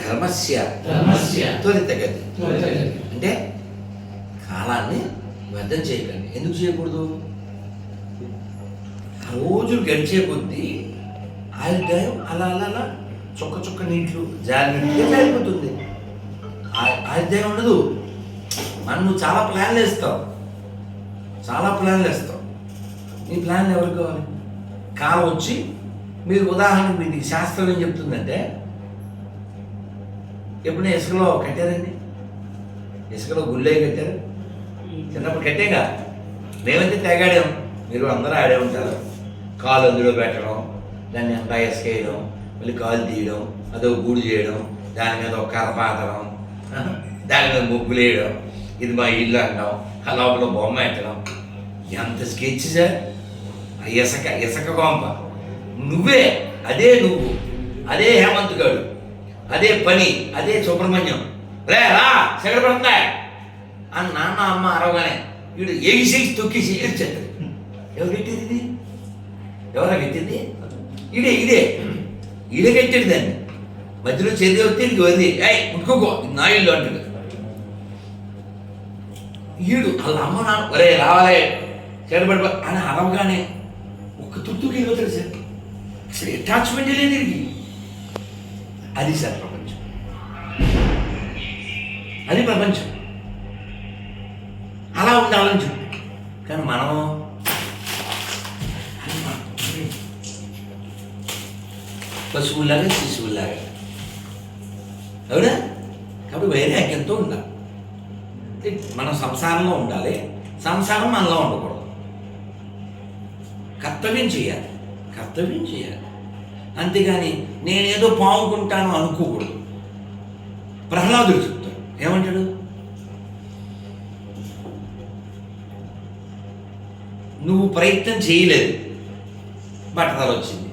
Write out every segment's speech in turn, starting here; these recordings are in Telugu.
ధర్మస్య త్వరితగతి. అంటే కాలాన్ని వ్యర్థం చేయకండి ఎందుకు చేయకూడదు ఆ రోజులు గడిచే కొద్దీ ఆయుర్దాయం అలా అలా అలా చుక్క చుక్క నీళ్ళు జారినట్టుగా జారిపోతుంది. ఆయుర్దాయం ఉండదు. మనం నువ్వు చాలా ప్లాన్లు వేస్తావు. చాలా ప్లాన్లు వేస్తావు. నీ ప్లాన్ ఎవరికి కావాలి? కాలం వచ్చి మీరు ఉదాహరణకు మీకు శాస్త్రం ఏం చెప్తుందంటే ఎప్పుడైనా ఇసుకలో కట్టారండి? ఇసుకలో గుళ్ళే కట్టారు? చిన్నప్పుడు కట్టేగా. మేమైతే తెగాడాం. మీరు అందరూ ఆడే ఉంటారు. కాలు అందులో పెట్టడం దాన్ని అంతా ఇసుకేయడం మళ్ళీ కాలు తీయడం అదో గూడు చేయడం దాని మీద ఒక కర్ర పాతడం దాని మీద ముగ్గులు వేయడం. ఇది మా ఇల్లు అంటాం. ఆ లోపల బొమ్మ పెట్టడం ఎంత స్కెచ్ సార్? ఆ ఇసక ఇసక గొంప నువ్వే అదే నువ్వు అదే హేమంత్ గారు అదే పని అదే సుబ్రహ్మణ్యం. రే రా సెగడ అని నాన్న అమ్మ అరవగానే వీడు ఎగిసేసి తొక్కేసి ఏడ్చేది ఎవరు ఇది? ఎవరా పెట్టింది? ఇదే ఇదే. ఇదే కట్టాడు దాన్ని. మధ్యలో చేతి వస్తే ఇంక వదిలి ఏయ్ ఉట్టుకోకో నా ఇల్లు అంటాడు. ఈడు వాళ్ళ అమ్మ నాన్న ఒరే రావాలే చెడబడి అని అరవగానే ఒక్క తుత్తుకి వెళ్ళిపోతాడు సార్ అసలు అటాచ్మెంట్ లేదు వీడికి. అది సార్ ప్రపంచం. అది ప్రపంచం. అలా ఉండాలని చెప్పు. కానీ మనం పశువులాగా శిశువులాగా. అవునా? కాబట్టి వైరాగ్యంతో ఉండాలి. మనం సంసారంలో ఉండాలి. సంసారం మనలో ఉండకూడదు. కర్తవ్యం చేయాలి. కర్తవ్యం చేయాలి. అంతేగాని నేనేదో పావుకుంటాను అనుకోకూడదు. ప్రహ్లాదుడు చెప్తాడు. ఏమంటాడు? నువ్వు ప్రయత్నం చేయలేదు. బట్టతలు వచ్చింది.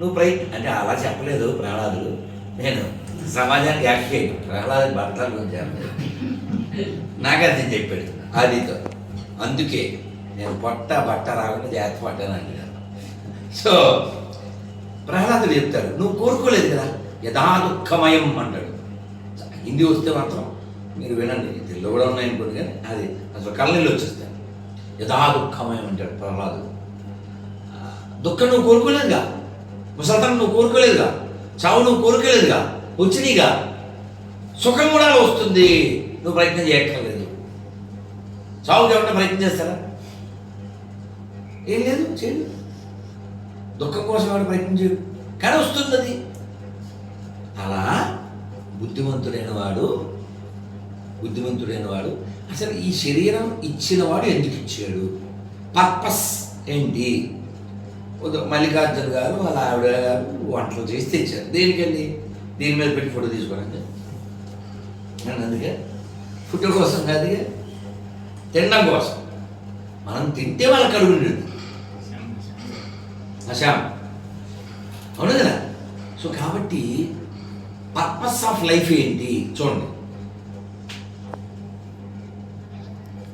నువ్వు ప్రయత్నం అంటే అలా చెప్పలేదు ప్రహ్లాదుడు. నేను సమాజానికి యాక్ట్ చేయను. ప్రహ్లాదు బట్టల గురించి చెప్పలేదు. నాగార్జున చెప్పాడు ఆదితో. అందుకే నేను పొట్ట బట్ట రాకుండా జాగ్రత్త పడ్డానండి సో ప్రహ్లాదుడు చెప్తాడు నువ్వు కోరుకోలేదు కదా యథా దుఃఖమయం అంటాడు. హిందీ వస్తే మాత్రం మీరు వినండి తెలుగు కూడా ఉన్నాయనుకోండి కానీ అది అసలు కళ్ళనీళ్ళు వచ్చేస్తాను యథా దుఃఖమయం అంటాడు ప్రహ్లాదుడు. దుఃఖం నువ్వు కోరుకోలేదుగా ముసల్తనం నువ్వు కోరుకోలేదుగా చావు నువ్వు కోరుకోలేదుగా వచ్చినీగా సుఖం కూడా వస్తుంది. నువ్వు ప్రయత్నం చేయక్కర్లేదు. చావుకి ఏమన్నా ప్రయత్నం చేస్తారా? ఏం లేదు చేయదు దుఃఖం కోసం ఎవరు ప్రయత్నం చేయడు కానీ వస్తుంది అలా బుద్ధిమంతుడైన వాడు బుద్ధిమంతుడైన వాడు అసలు ఈ శరీరం ఇచ్చిన వాడు ఎందుకు ఇచ్చాడు? పర్పస్ ఏంటి? మల్లికార్జున గారు వాళ్ళ ఆవిడ గారు వంటలు చేసి తెచ్చారు. దేనికండి? దీని మీద పెట్టి ఫోటో తీసుకోవడానికి? అందుకే? ఫోటో కోసం కాదు తినడం కోసం. మనం తింటే వాళ్ళ కడుగు నిండు అశాం. అవును కదా? సో కాబట్టి పర్పస్ ఆఫ్ లైఫ్ ఏంటి? చూడండి.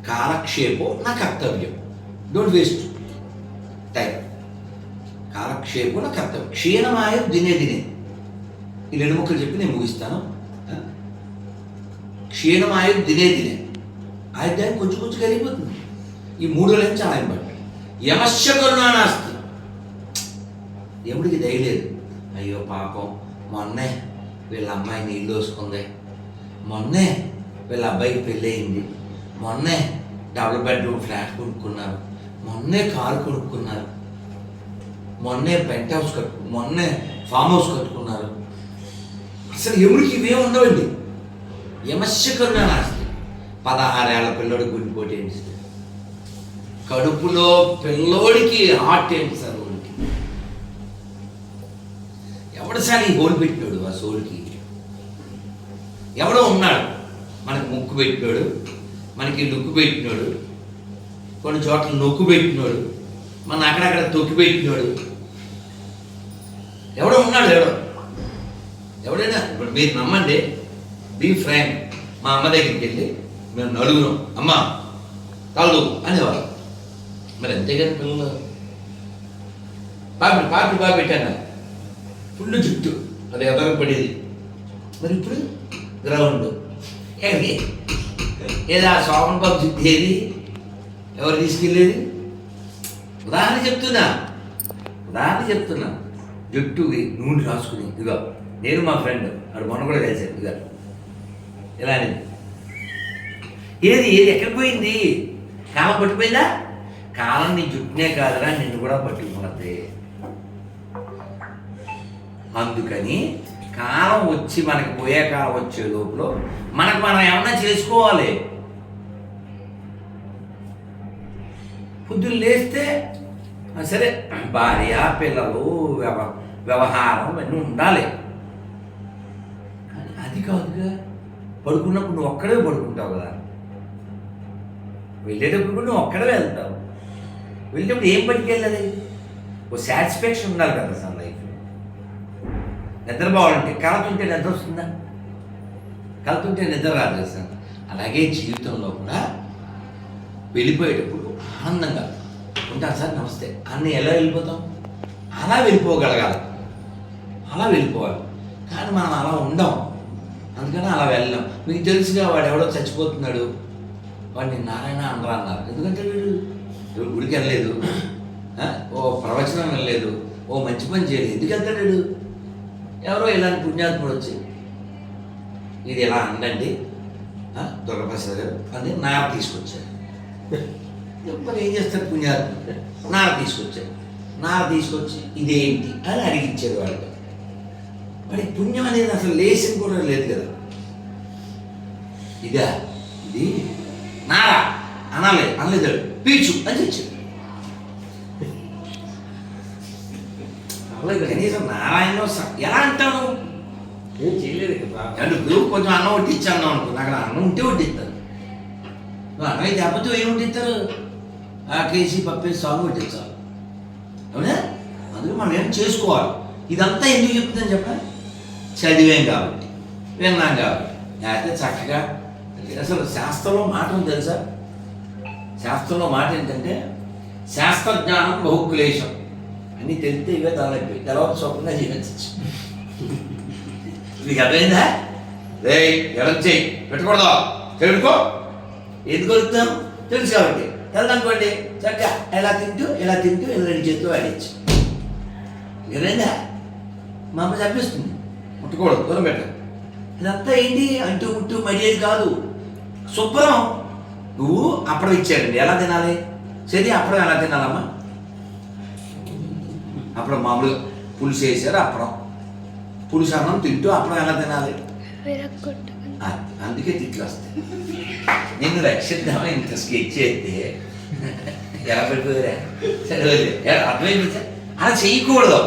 కాలక్షేపో నా కర్తవ్యం. డోంట్ వేస్ట్ టైం కాలక్షేపం నా కర్తవ్యం. క్షీణమాయ దినే దినే ఈ రెండు ముక్కలు చెప్పి నేను ముగిస్తాను. క్షీణం ఆయన దినే దినే. ఆయుర్దాయం కొంచెం కొంచెం కలిగిపోతుంది ఈ మూడు నుంచి ఆయన ఇంపార్టెంట్ యమస్య కరుణానాస్తి ఎముడికి దయలేదు అయ్యో పాపం మొన్నే వీళ్ళ అమ్మాయి నీళ్ళు దోసుకుంది మొన్నే వీళ్ళ అబ్బాయికి పెళ్ళయింది. మొన్నే డబుల్ బెడ్రూమ్ ఫ్లాట్ కొనుక్కున్నారు. మొన్నే కారు కొనుక్కున్నారు. మొన్నే పెంట్ హౌస్ కట్టు మొన్నే ఫామ్ హౌస్ కట్టుకున్నారు. అసలు ఎవరికి ఇవే ఉండవండి? యమస్యకరుణ నాస్తి పదహారేళ్ళ పిల్లోడు గుండెపోటీ ఏంటి కడుపులో పిల్లోడికి హార్ట్ ఏంటి సార్ ఓడికి ఎవడు సార్ ఈ హోల్ పెట్టినాడు ఆ సోల్కి? ఎవడో ఉన్నాడు. మనకు ముక్కు పెట్టినాడు మనకి లుక్కు పెట్టినాడు కొన్ని చోట్ల నొక్కు పెట్టినాడు మన అక్కడక్కడ తొక్కి పెట్టినాడు. ఎవడో ఉన్నాడు ఎవడో? ఎవడైనా? ఇప్పుడు మీరు నమ్మండి బీ ఫ్రాంక్ మా అమ్మ దగ్గరికి వెళ్ళి మేము నలుగురం అమ్మ కలదు అనేవాళ్ళు. మరి అంతేగాని పిల్లలు? పాపి పాపి బాగా పెట్టాను ఫుల్ జుట్టు అది ఎదరకు పడేది. మరి ఇప్పుడు? గ్రౌండ్. ఏది ఏది ఆ బాబు జుట్టు ఏది? ఎవరు తీసుకెళ్ళేది? ఉదాహరణ చెప్తున్నా ఉదాహరణ చెప్తున్నా. జుట్టుకి నూనె రాసుకుని ఇదిగో నేను మా ఫ్రెండ్ అక్కడ మొన్న కూడా కలిసాను ఇదిగో. ఇలా అనేది ఏది ఏది ఎక్కడికి పోయింది? కాలం పట్టిపోయిందా? కాలం నీ జుట్టునే కాదురా నిన్ను కూడా పట్టుకున్నది అందుకని కాలం వచ్చి మనకి పోయే కాలం వచ్చే లోపల మనకు మనం ఏమన్నా చేసుకోవాలి. పొద్దున్న లేస్తే సరే భార్య పిల్లలు వ్యవ వ్యవహారం ఇవన్నీ ఉండాలి. కానీ అది కాదుగా. పడుకున్నప్పుడు నువ్వు ఒక్కడే పడుకుంటావు కదా. వెళ్ళేటప్పుడు కూడా నువ్వు ఒక్కడే వెళ్తావు. వెళ్ళేటప్పుడు ఏం పట్టుకెళ్ళాలి ఓ సాటిస్ఫాక్షన్ ఉండాలి కదా సార్ లైఫ్ నిద్రపోవాలంటే కలుతుంటే నిద్ర వస్తుందా? కలుతుంటే నిద్ర రాదు కదా సార్. అలాగే జీవితంలో కూడా వెళ్ళిపోయేటప్పుడు ఆనందంగా ఉంటాను సార్. నమస్తే. అన్ని ఎలా వెళ్ళిపోతాం? అలా వెళ్ళిపోగలగాలి. అలా వెళ్ళిపోవాలి. కానీ మనం అలా ఉండం అందుకని అలా వెళ్ళాం మీకు తెలుసుగా వాడు ఎవడో చచ్చిపోతున్నాడు. వాడిని నారాయణ అందరూ అన్నారు. ఎందుకంటే వీడు గుడికి వెళ్ళలేదు. ఓ ప్రవచనం వెళ్ళలేదు ఓ మంచి పని చేయలేదు. ఎందుకు వెళ్తాడు ఎవరో ఇలాంటి పుణ్యాత్ముడు వచ్చి. ఇది ఇలా అండండి దుర్గప్రసాద్ గారు. అని నార తీసుకొచ్చారు. మరి ఏం చేస్తారు పుణ్యాత్ముడు? నార తీసుకొచ్చారు. నార తీసుకొచ్చి ఇదేంటి అని అడిగించారు వాళ్ళకి మరి పుణ్యం అనేది అసలు లేసిన కూడా లేదు కదా. ఇదా? ఇది? నారా? అనాలి అనలేదు పీచు అని తెచ్చాడు అలాగే కనీసం నారాయణ ఎలా అంటాను ఏం చేయలేదు కదా. ఎందుకు కొంచెం అన్నం వడ్డించాను అనుకో నాకు అన్నం ఉంటే వడ్డిస్తారు నువ్వు అన్నం అయితే అబ్బతో ఏం వడ్డిస్తారు ఆ కేసీ పప్పేసి సాగు వడ్డించాలి అవునా? అందుకు మనం ఏం చేసుకోవాలి? ఇదంతా ఎందుకు చెప్తుందని చెప్ప? చదివాం కాబట్టి విన్నాం కాబట్టి. లేకపోతే చక్కగా అసలు శాస్త్రంలో మాట ఉంది తెలుసా? శాస్త్రంలో మాట ఏంటంటే శాస్త్రజ్ఞానం బహుక్లేశం. అన్నీ తెలిస్తే ఇవే తలైపోయి తర్వాత స్వప్నంగా జీవించచ్చు మీకు అర్థమైందా? రే ఎడం చేయి పెట్టకూడదు. తెలుకో ఎందుకు వస్తాం తెలుసు కాబట్టి. తెల్లనుకోండి చక్కగా ఎలా తింటూ ఎలా తింటూ ఇలా రెండు చేతులు వాడచ్చు ఏదైందా మా అమ్మ చంపిస్తుంది. ముట్టుకోవడం దూరం పెట్ట ఇదంతా ఏంటి? అంటూ ముట్టు మర్యాద కాదు శుభ్రం. నువ్వు అప్పడం ఇచ్చాడండి ఎలా తినాలి? సరే అప్పడం ఎలా తినాలమ్మా? అప్పుడు మామూలుగా పులుసు వేసారు అప్పడం. పులుసు అన్నం తింటూ అప్పడం ఎలా తినాలి? అందుకే తిట్లు వస్తాయి. నిన్ను రక్షిద్దామని ఇంత స్కెచ్ చేస్తే ఎలా పడిపోయారా సరే అర్థమైంది? అలా చేయకూడదు.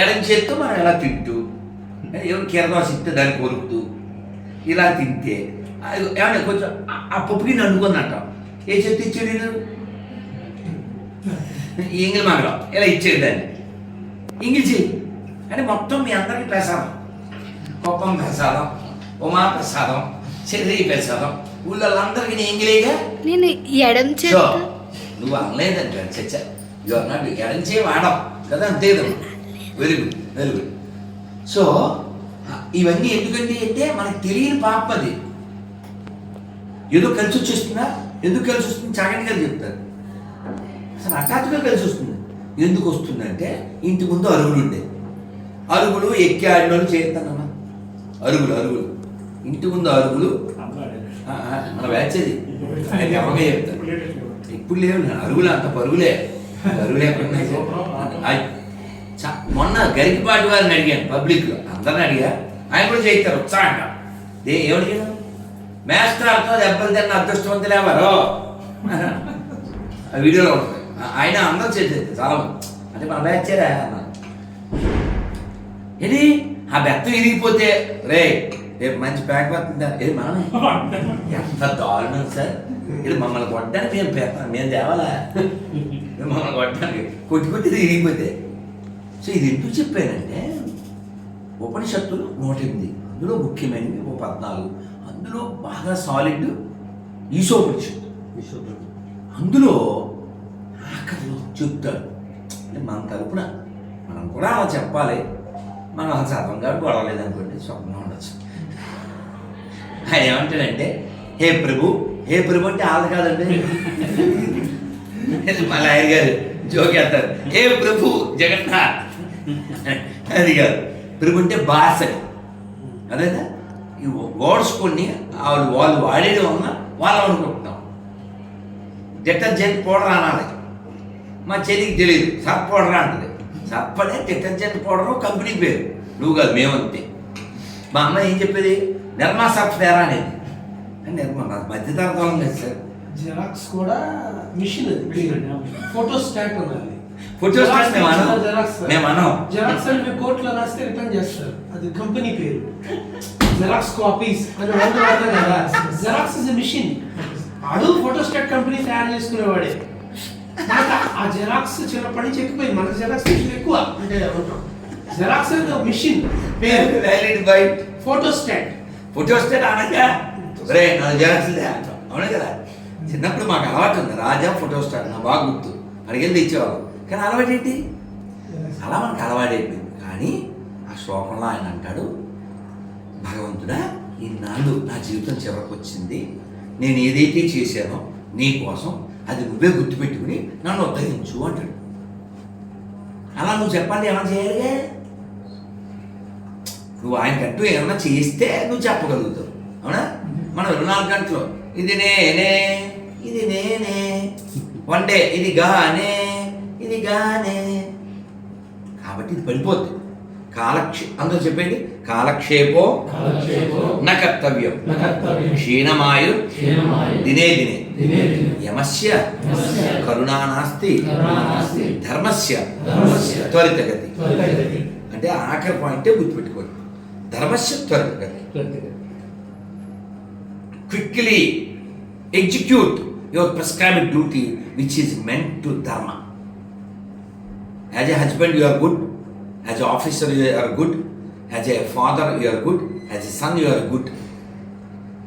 ఎడం చేత్తో మనం ఎలా తింటూ ఎవరు కిరదోస ఇస్తే దాన్ని కొరుకుతూ ఇలా తింటే ఏమన్నా కొంచెం ఆ- పప్పుకి నన్నుకొని అంటాం ఏ చేతి ఇచ్చాడు నేను ఇంగిల్ మగడం ఇలా ఇచ్చాడు దాన్ని. ఇంగిల్ చెయ్యి. అంటే మొత్తం మీ అందరికీ ప్రసాదం. కుప్పం ప్రసాదం ఉమా ప్రసాదం చెర్రీ ప్రసాదం. ఊళ్ళందరికీ నేను ఇంగిలేగా నేను ఎడం చేత నువ్వు అనలేదంటే. చచ్చ. యు ఆర్ నాట్ ఎడంచే వాడం. కదా అంతే కదా? Very good very good so ఇవన్నీ ఎందుకండి అంటే మనకు తెలియని పాప అది ఏదో కలిసి వచ్చేస్తుందా? ఎందుకు కలిసి వస్తుంది? చాగండి గారు చెప్తారు. అసలు హఠాత్తుగా కలిసి వస్తుంది. ఎందుకు వస్తుందంటే ఇంటి ముందు అరుగులు ఉండే అరుగులు ఎక్కి ఆడిన వాళ్ళు చేస్తానమ్మా. అరుగులు అరుగులు. ఇంటి ముందు అరుగులు. మన అది. ఆయన ఎవరిగా చెప్తారు. ఇప్పుడు లేవు అరుగులు అంత పరుగులే. అరుగులు మొన్న గరికిపాటి వారిని అడిగాను పబ్లిక్లో అందరిని అడిగా. ఆయన కూడా చేయిస్తారు ఉత్సాహంగా. ఏ ఏమడిగాను అర్థం దెబ్బలు తిన్న అదృష్టవంతులు ఎవరు? ఆ వీడియోలో ఉంటుంది. ఆయన అందరూ చేసేది చాలా అంటే మన బ్యాచేరా అన్నారు ఆ బెత్తం ఇరిగిపోతే రే రేపు మంచి ప్యాక్ పడుతుందా? ఇది మనమే ఎంత దారుణం సార్. ఇది మమ్మల్ని కొట్టడానికి మేము మేము తేవాలా మమ్మల్ని కొట్టడానికి కొట్టి కొట్టి ఇది ఇరిగిపోతే. సో ఇది ఎందుకు చెప్పానంటే ఉపనిషత్తులు నూట ఎనిమిది అందులో ముఖ్యమైనవి ఓ పద్నాలుగు అందులో బాగా సాలిడ్ ఈశోపనిషత్తు. అందులో ఆఖరిలో చెప్తాడు అంటే మన తరపున మనం కూడా అలా చెప్పాలి. మనం అసలు చదవం కాబట్టి గొడవలేదు అనుకోండి స్వప్నం ఉండొచ్చు. ఆయన ఏమంటాడంటే హే ప్రభు హే ప్రభు అంటే ఆళ్ళ కాదండి. మళ్ళీ ఆయన గారు జోకేస్తారు హే ప్రభు జగన్నాథ్ అది కాదు. ప్రభు అంటే భాష అదేనా ఈ వర్డ్స్ కొన్ని వాళ్ళు వాళ్ళు వాడేది వలన వాళ్ళు అనుకుంటున్నాం డిటర్జెంట్ పౌడర్ అనాలి. మా చెల్లికి తెలియదు సర్ఫ్ పౌడర్ అంటది. సర్ఫ్ అనే డిటర్జెంట్ పౌడర్ కంపెనీ పేరు. నువ్వు కాదు మేమంతే మా అమ్మ ఏం చెప్పేది? నిర్మా సర్ఫ్ తేరా అనేది. నిర్మా? నాకు మధ్య తరగతి వాళ్ళం కదా సార్. జెరాక్స్ కూడా మిషన్ అది. ఫోటో స్టాట్ ఉన్నది మేము అనం. జెరాక్స్ మేము అనం. జెరాక్స్ అని మీరు కోర్టులో రాస్తే రిటర్న్ చేస్తారు. అది కంపెనీ పేరు. జెరాక్స్ కాపీస్ అని వాళ్ళు వాడతారు కదా. జెరాక్స్ ఇస్ మిషన్ కంపెనీ తయారు చేసుకునేవాడే. ఆ జెరాక్స్ చిన్నప్పటి నుంచి ఎక్కిపోయింది. మనకు జెరాక్స్ మిషన్ ఎక్కువ. అంటే ఉంటాం జెరాక్స్ మిషన్ పేరు. వ్యాలిడ్ స్టేట్ అనగా రే అంటాం అవును కదా? చిన్నప్పుడు మాకు అలవాటు ఉంది. రాజా ఫోటో స్టాట్ నా బాగా గుర్తు. అడిగేది ఇచ్చేవాళ్ళు. కానీ అలవాటేంటి? అలా మనకు అలవాటైపోయింది. కానీ ఆ శ్లోకంలో ఆయన అంటాడు భగవంతుడా ఇన్నాళ్ళు నా జీవితం చివరకు వచ్చింది నేను ఏదైతే చేశానో నీ కోసం అది నువ్వే గుర్తుపెట్టుకుని నన్ను ఉద్ధరించు అంటాడు. అలా నువ్వు చెప్పండి ఏమైనా చేయాలిగా? నువ్వు ఆయనకంటూ ఏమన్నా చేస్తే నువ్వు చెప్పగలుగుతావు. అవునా? మనం ఇరవై నాలుగు గంటలు ఇది నేనే ఇది నేనే వన్ డే ఇది గానే ఇది గానే. కాబట్టి ఇది పడిపోద్ది. కాలక్షే అందరూ చెప్పండి కాలక్షేపో కాలక్షేపో న కర్తవ్యం. క్షీణమాయు దినే దినే. యమస్య కరుణా నాస్తి. ధర్మస్య త్వరితగతి. అంటే ఆఖరి పాయింటే గుర్తుపెట్టుకోండి. ధర్మస్య త్వరితగతి. త్వరితగతి. quickly execute your prescribed duty which is meant to as a husband you are good as a officer you are good as As father you are good as a son you are good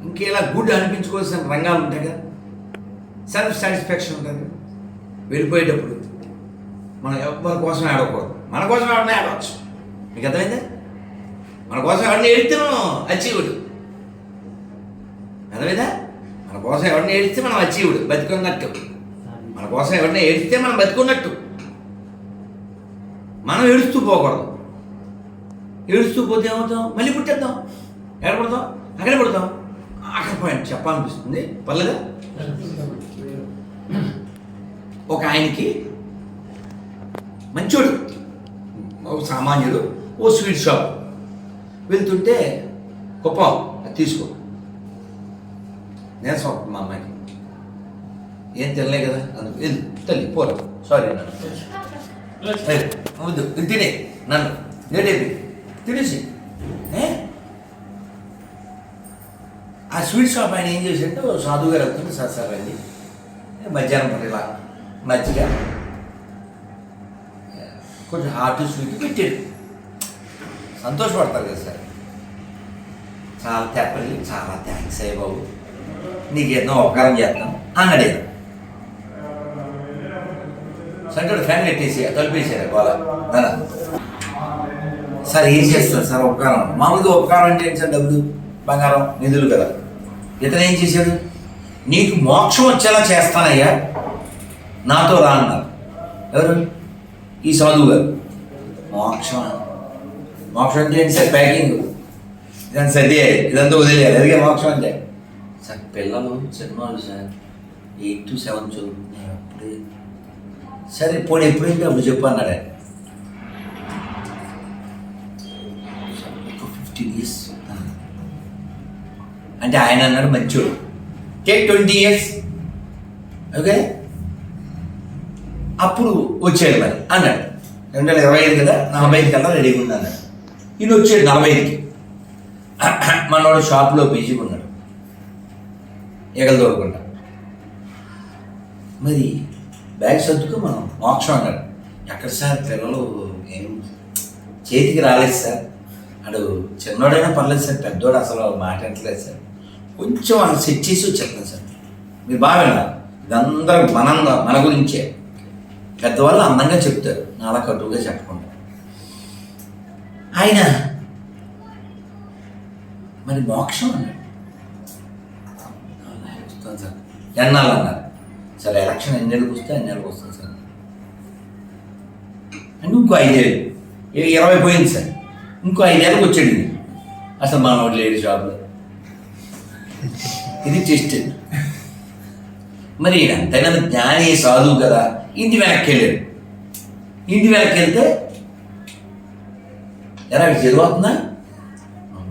ఇంకేలా good అనిపించుకోవాల్సిన రంగాలు ఉంటాయి కదా? సెల్ఫ్ సాటిస్ఫాక్షన్ ఉంటుంది. వెళ్ళిపోయేటప్పుడు మనం ఎవరి కోసం ఆడకూడదు. మన కోసం ఎవరిని ఆడవచ్చు. మీకు అర్థమైందా? మన కోసం ఎవరిని ఏడితే మనం అచీవుడు అర్థమైందా? మన కోసం ఎవరిని ఏడిస్తే మనం అచీవుడు బతికున్నట్టు. మన కోసం ఎవరిని ఏడిస్తే మనం బతికున్నట్టు. మనం ఏడుస్తూ పోకూడదు. ఏడుస్తూ పోతే ఏమవుతాం? మళ్ళీ పుట్టేద్దాం. ఎక్కడ పడతాం? అక్కడే పడతాం. ఆఖరి పాయింట్ చెప్పాలనిపిస్తుంది. పర్లేదా? ఒక ఆయనకి మంచోడు ఒక సామాన్యుడు ఓ స్వీట్ షాప్. వెళ్తుంటే గొప్ప అది తీసుకో. నేను మా అమ్మాయికి. ఏం తినలే కదా? అందుకు వెళ్ళు. తల్లి పోరా. సారీ నన్ను. వద్దు ఇది తినే నన్ను లేడేది తినేసి ఏ? ఆ స్వీట్ షాప్ ఆయన ఏం చేశాడంటే సాధువు గారు వెళ్తుంటే సార్ సార్ అండి మధ్యాహ్నం పూట ఇలా మజ్జిగ. కొంచెం హాట్ స్వీట్ పెట్టాడు సంతోషపడతారు కదా సార్. చాలా తెప్పలి చాలా థ్యాంక్స్ అయ్య బాబు. నీకు ఎన్నో ఉపకారం చేస్తాం అన్నాడు ఈయన. సంకట ఫ్యాన్ తలిపేసారు గోల సార్ ఏం చేస్తారు సార్ ఉపకారం. మామూలుగా ఉపకారం అంటే ఏంటి సార్ డబ్బులు బంగారం నిధులు కదా. ఇతను ఏం చేశాడు? నీకు మోక్షం వచ్చేలా చేస్తానయ్యా. నాతో రా అన్నారు ఎవరు? ఈ సాధువు గారు. మోక్షం. మోక్షం అంటే ఏంటి సార్? ప్యాకింగ్. ఇదంతా సర్ది ఇదంతా వదిలేయాలి. అదిగే మోక్షం అంటే. సార్ పిల్లలు సినిమాలు సార్. ఎయిట్ టు సెవెన్ చదువుతున్నారు. అప్పుడే సరే పోనీ ఎప్పుడైతే అప్పుడు చెప్పు అన్నాడు. ఆయన ఫిఫ్టీన్ ఇయర్స్ అంటే ఆయన అన్నాడు మంచోడు. Take twenty years okay? అప్పుడు వచ్చాడు మరి అన్నాడు. రెండు వేల ఇరవై ఐదు కదా నలభై ఐదు కల్లా రెడీగా ఉంది అన్నాడు. ఈయన వచ్చాడు నలభై ఐదుకి. మనవాడు షాప్లో బిజీగా ఉన్నాడు. ఎగలు దొరకకుండా మరి బ్యాగ్ సర్దుకు మనం మోక్షం అన్నాడు. ఎక్కడ సార్ పిల్లలు ఏం చేతికి రాలేదు సార్. అడు చిన్నోడైనా పర్లేదు సార్ పెద్దోడు అసలు మాట ఎంటలేదు సార్. కొంచెం వాళ్ళు సెట్ చేసి వచ్చేస్తాను సార్. మీరు బాగా విన్నారు ఇదందరూ మనంగా మన గురించే. పెద్దవాళ్ళు అందంగా చెప్తారు. నాలా కటువుగా చెప్పకుండా. ఆయన మరి మోక్షం అన్నాడు. సార్ ఎన్నాళ్ళు అన్నారు? సరే ఎలక్షన్ ఎన్ని నెలలకు వస్తే అన్ని నెలలకు వస్తుంది సార్. అంటే ఇంకో ఐదేళ్ళు. ఇరవై పోయింది సార్. ఇంకో ఐదేళ్ళకి వచ్చాడు ఇది. అసలు మనోడు లేడు షాప్లో ఇది టెస్ట్ మరి ఎంతైనా జ్ఞాని సాధువు కదా ఇంటి వెనక్కి వెళ్ళాడు. ఇంటి వెనక్కి వెళ్తే ఎలా చదువుతుందా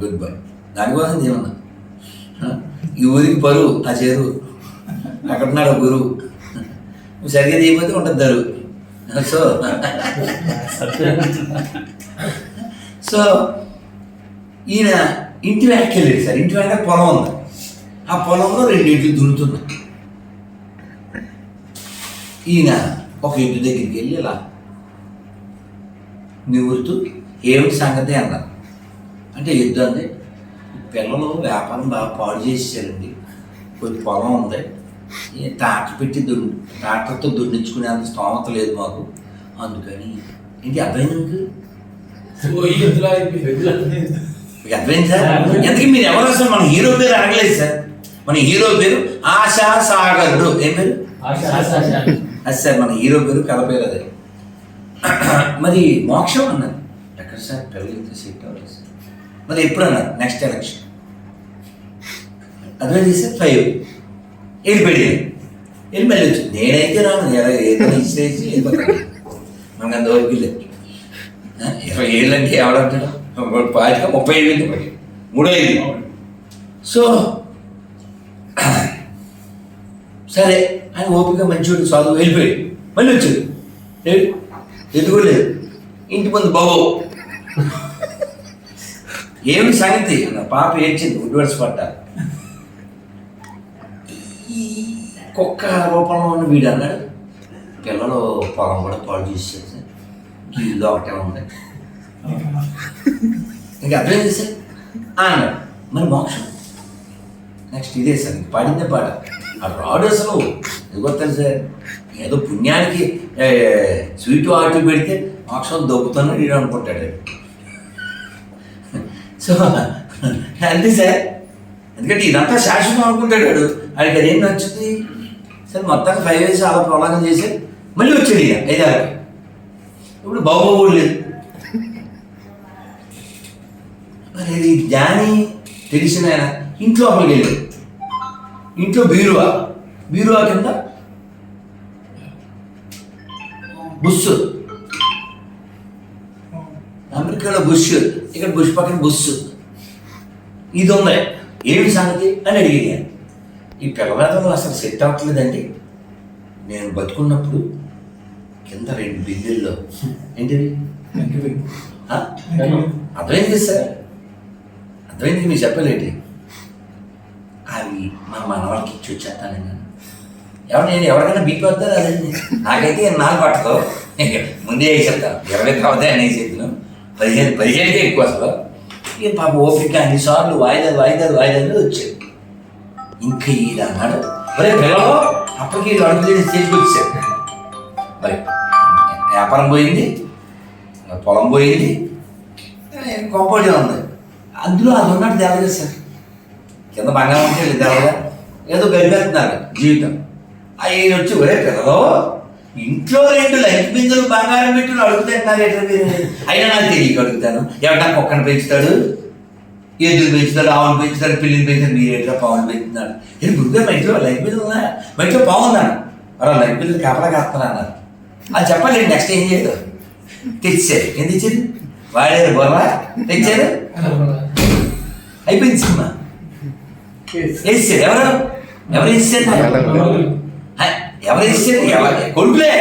గుడ్ బై. దానికోసం ఏమన్నా ఈ ఊరికి పరువు ఆ చేరు అక్కడున్నాడు గురువు. నువ్వు సరిగ్గా చేయకపోతే ఉంటుంది దరువు సో సో ఈయన ఇంటి వెనక్కి వెళ్ళాడు సార్. ఇంటి వెనక పొలం ఉంది. ఆ పొలంలో రెండింటికి ఇంట్లు దున్నుతున్నాయి ఈయన ఒక ఇంటి దగ్గరికి వెళ్ళి ఇలా నివురుతూ ఏమిటి సంగతి? అన్నారు అంటే యుద్ధం పిల్లలు వ్యాపారం బాగా పాడు చేసేసారండి. కొంచెం పొలం ఉంది. ట్రాక్టర్ పెట్టి దున్ని ట్రాక్టర్తో దున్నించుకునే అంత స్తోమత లేదు మాకు. అందుకని ఏంటి అర్థమైంది మీకు మీకు అర్థమైంది సార్? ఎందుకు మీరు ఎవరు అసలు మన హీరో పేరు అడగలేదు సార్. మన హీరో పేరు ఆశా సాగరుడు. ఏం పేరు? అది సార్ మన హీరో పేరు కథ పేరు అదే. మరి మోక్షం అన్నారు. ఎక్కడ సార్? పిల్లలకి సీట్ అవ్వలేదు సార్. మరి ఎప్పుడు అన్నారు? నెక్స్ట్ ఎలక్షన్ అదే సార్ ఫైవ్ వెళ్ళిపోయాడు. వెళ్ళి మళ్ళీ వచ్చి నేనైతే రాను. ఎలా? ఏదైనా ఇచ్చేసి వెళ్ళిపోతాను. మనకు అంతవరకు లేదు. ఇరవై ఏళ్ళు అంటే ఎవడంటాడు పాతిక ముప్పై ఏళ్ళు వెళ్ళిపోయి మూడో ఏళ్ళు. సో సరే ఆయన ఓపిక మంచివాడు చదువు వెళ్ళిపోయాడు. మళ్ళీ వచ్చాడు. ఎదుగులేదు ఇంటి ముందు బాబు. ఏమి సంగతి? పాప ఏడ్చింది. ఉడ్వర్స్ పట్టాలి కుక్క రూపంలో ఉన్న వీడు అన్నాడు పిల్లలు పొలం కూడా పాడు చేసేసి సార్ ఒకటే ఉంది. ఇంకా అర్థం సార్ అన్నాడు. మరి మోక్షం. నెక్స్ట్ ఇదే సార్ పాడిందే పాట. ఆ రాడు అసలు ఎందుకో సార్ ఏదో పుణ్యానికి స్వీట్ ఆటు పెడితే మోక్షం దొబ్బుతాను వీడు అనుకుంటాడు. సో అంతే సార్. ఎందుకంటే ఇదంతా శాశ్వతం అనుకుంటాడు వాడు. వాడికి అదేం నచ్చుతుంది సరే మొత్తానికి ఫైవ్ ఇయర్స్ అలా ప్రొలాగం చేసి మళ్ళీ వచ్చాడు ఇక ఐదారు. ఇప్పుడు బాబు లేదు. మరి ఇది జ్ఞాని తెలిసిన ఆయన ఇంట్లో అక్కడికి వెళ్ళాడు. ఇంట్లో బీరువా? బీరువా కింద? బుస్సు. అమెరికాలో బుష్. ఇక్కడ బుష్ పక్కన బుస్సు. ఇది ఉంది. ఏమి సంగతి? అని అడిగాను ఈ పిల్లవేదలు అసలు సెట్ అవ్వట్లేదండి. నేను బతుకున్నప్పుడు కింద రెండు బిల్లుల్లో ఏంటిది? అర్థమైంది సార్? అర్థమైంది మీరు చెప్పలేంటి అవి మా మనవాళ్ళకి ఇచ్చి వచ్చేస్తాను నేను. ఎవరు నేను ఎవరికైనా బీపీ వద్దారు అదండి నాకైతే నాలుగు పట్టదు ముందే వేసేస్తాను. ఇరవై తర్వాత అని వేసేద్దాను పదిహేను పదిహేనుకే ఎక్కువ అసలు. ఇక పాప ఓపిక అన్నిసార్లు వాయిదాలు వాయిదాలు వాయిదాలు వచ్చాయి. ఇంకా ఇది అన్నాడు. మరి పిల్లలు అప్పటికి వీళ్ళు అడుగులేని స్టేజ్కి వచ్చారు మరి వ్యాపారం పోయింది పొలం పోయింది కాంపౌండ్ ఉంది. అందులో అది ఉన్నట్టు తెలదు సార్. కింద బంగారం ఉంటే వీళ్ళు ఏదో గడిపేస్తున్నారు జీవితం. ఆయన వచ్చి ఒరే పిల్లలు ఇంట్లో రెండు లైఫ్ బిందులు బంగారం పెట్టి అడుగుతున్నారు ఎట్లా మీరు? అయినా నాకు తెలియక అడుగుతాను. ఎవడా కుక్కను పెంచుతాడు? ఎద్దులు పెంచుతాడు ఆవును పెంచుతాడు పిల్లిని పెంచుతాడు మీరు ఎట్లా పావులు పెంచుతున్నాడు ఇది గురుగారు మా ఇంట్లో లైఫ్ బిందులు ఉన్నా మా ఇంట్లో పావు ఉన్నాను అలా లైఫ్ బిందులు కాపలా కాస్తున్నా అన్నారు. అది చెప్పాలి నెక్స్ట్ ఏం చేయదు. తెచ్చారు. ఏం తెచ్చారు? వాడారు బొర్ర? తెచ్చారు? అయిపోయింది సినిమా. వేసారు ఎవరు? ఎవరు వేసారు ఎవరు వేసారు కొడుకులే.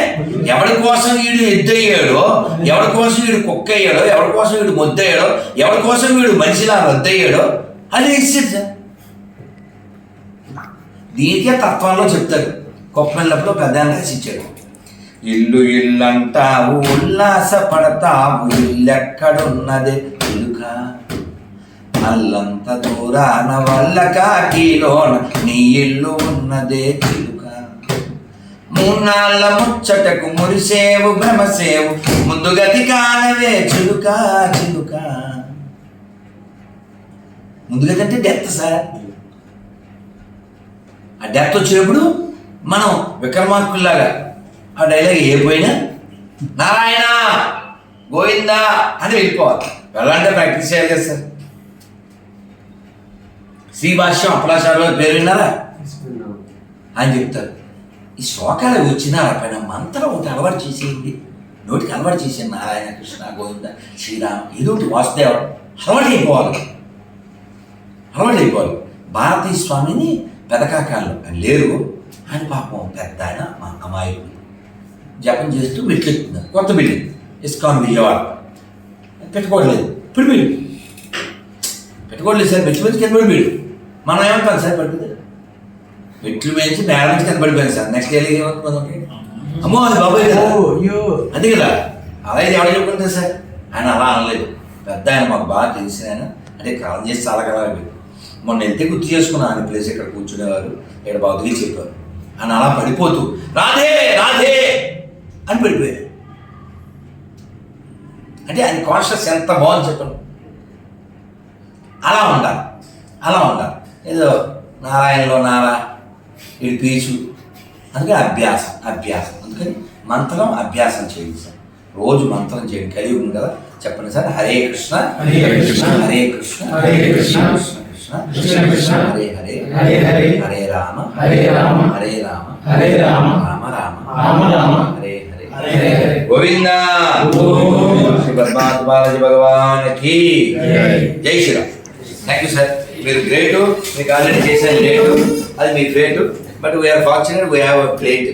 ఎవరి కోసం వీడు ఎద్దయ్యాడో ఎవరి కోసం వీడు కుక్క అయ్యాడో ఎవరి కోసం వీడు మొద్దయ్యాడో ఎవరి కోసం వీడు మనిషిలా రద్దయ్యాడో అది వేసారు దీనికే తత్వంలో చెప్తారు. కుప్ప వెళ్ళినప్పుడు పెద్ద రాసి ఇచ్చాడు. ఇల్లు ఇల్లంటావు ఉల్లాస పడతావు ఇల్లెక్కడున్నది ఇలుక అల్లంత దూరాన వల్ల కాకిలోన నీ ఇల్లు ఉన్నదే చిలుక మూన్నాళ్ళ ముచ్చటకు మురిసేవు భ్రమసేవు. ముందు గతి కాలవే చిలుక చిలుక. ముందు గతి అంటే డెత్ సార్. ఆ డెత్ వచ్చినప్పుడు మనం విక్రమార్కుల్లాగా ఆ డైలాగ్ ఏ పోయినా నారాయణ గోవిందా అని వెళ్ళిపోవాలి. వెళ్ళాలంటే ప్రాక్టీస్ చేయాలి కదా సార్. శ్రీ భాష్యం అప్పలాచార్యుల పేరు విన్నారా? ఆయన చెప్తారు. ఈ శ్లోకాలు వచ్చిన పైన మంత్రం ఒకటి అలవాటు చేసేయండి. నోటికి అలవాటు చేసే నారాయణ కృష్ణ గోవింద శ్రీరామ్ ఏదో ఒకటి వాసుదేవ అలవాటు అయిపోవాలి. అలవాటు అయిపోవాలి. భారతీయ స్వామిని పెదకాకాళ్ళు లేరు. అని పాపం పెద్ద ఆయన మా అమాయకుడు. జపం చేస్తూ మెట్లెక్కుతున్నారు కొత్త బిల్డింగ్. ఇస్కాన్ విజయవాడ. పెట్టుకోవట్లేదు. ఇప్పుడు బిల్లు పెట్టుకోవట్లేదు సార్. మెట్లు మీద కింద పడిపోయాడు మనం ఏమంటాం సార్? పెట్టుకుంది మెట్లు మేంచి నేల నుంచి పడిపోయింది సార్ నెక్స్ట్ ఇయర్ ఏమవుతుంది అమ్మో అది బాబాయ్ కదా. అయ్యో. అంతే కదా. అలా ఇది ఎవరు చెప్పుకుంటారు సార్ ఆయన అలా అనలేదు. పెద్ద ఆయన మాకు బాగా తెలిసిన ఆయన. అంటే కాలం చేసి చాలా కదా మొన్న వెళ్తే గుర్తు చేసుకున్నాను ఆయన ప్లేస్ ఇక్కడ కూర్చునేవారు ఇక్కడ బాగుగా చెప్పారు. ఆయన అలా పడిపోతూ రాధే రాధే అని పడిపోయారు. అంటే ఆయన కాన్షియస్ ఎంత బాగుంది చెప్పండి. అలా ఉండాలి. అలా ఉండాలి. ఏదో నారాయణలో నారా ఇది పీచు అందుకని అభ్యాసం అభ్యాసం. అందుకని మంత్రం అభ్యాసం చేయండి సార్. రోజు మంత్రం చేయండి. కలిగి ఉంది కదా చెప్పండి సార్. హరే కృష్ణ హరే కృష్ణ, హరే కృష్ణ హరే కృష్ణ, కృష్ణ కృష్ణ హరే హరే హరే హరే, హరే రామ హరే రామ, హరే రామ హరే రామ, రామ రామ రామ రామ, హరే హరే. హరే హరే. గోవింద. శ్రీ పద్మావతి బాలాజీ భగవాన్కి జై. జై శ్రీరామ్. థ్యాంక్ యూ సార్ మీరు గ్రేట్ మీకు ఆల్రెడీ చేశాను గ్రేట్. అది మీ great. But we are fortunate we have a plate.